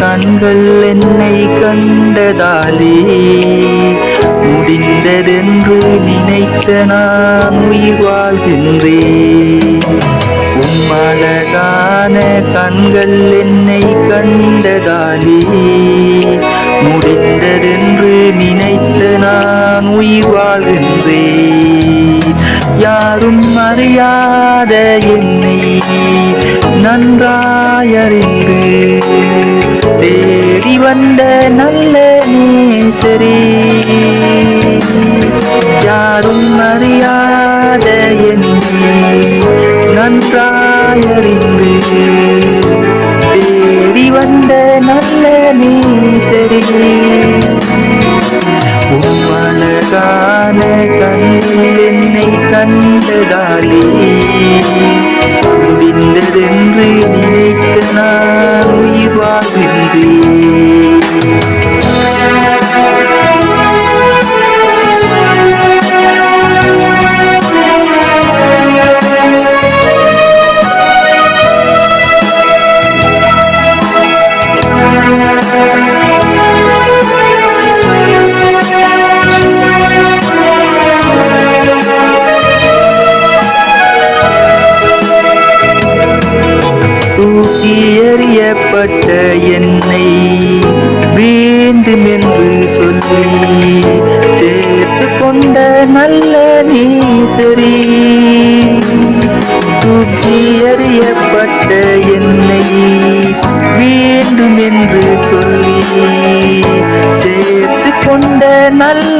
கண்கள் என்னை கண்டதாலே முடிந்ததென்று நினைத்த நான் உயிர் வாழ்கின்றேன். உம்மழகான கண்கள் என்னை கண்டதாலே முடிந்ததென்று நினைத்த நான் உயிர் வாழ்கின்றேன். யாரும் அறியாத என்னை நன்றாயறிந்த வந்த நல்ல நேசரே. யாரும் அறியாத என்னை நன்றாயறிந்து தேடி வந்த நல்ல நேசரே. உம்மழகான கண்ணில் என்னை கண்டதாலே முடிந்ததென்று நினைத்து நான் உயிர் வாழ்கின்றேன் எறியப்பட்ட என்னை வேண்டும் என்று சொல்லி சேர்த்து கொண்ட நல்ல நீசரி. தூக்கி அறியப்பட்ட என்னை வேண்டும் என்று சொல்லி சேர்த்து கொண்ட நல்ல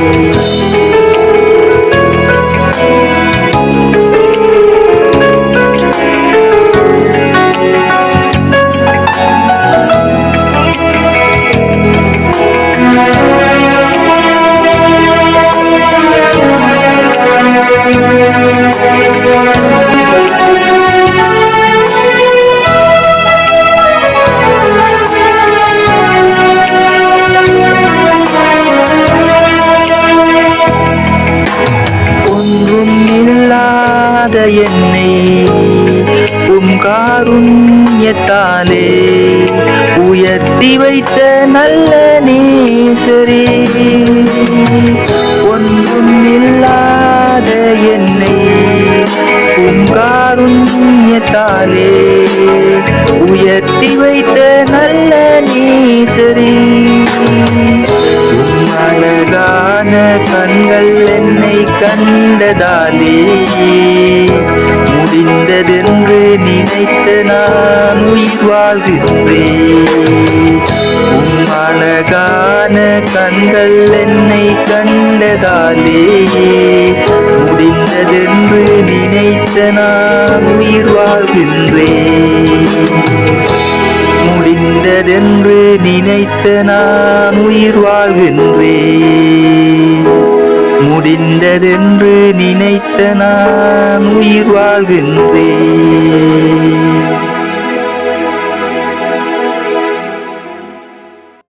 என்னை. உம் காருண்யத்தாலே உயர்த்தி வைத்த நல்ல நேசரே. ஒன்றும் இல்லாத என்னை. உம் காருண்யத்தாலே கண்டதாலே முடிந்ததென்று நினைத்த நான் உயிர் வாழ்கின்றேன். அழகான கண்கள் என்னை கண்டதாலே முடிந்ததென்று நினைத்த நான் உயிர் வாழ்கின்றேன். முடிந்ததென்று நினைத்த நான் உயிர் வாழ்கின்றேன். முடிந்ததென்று நினைத்த நான் உயிர் வாழ்கின்றேன்.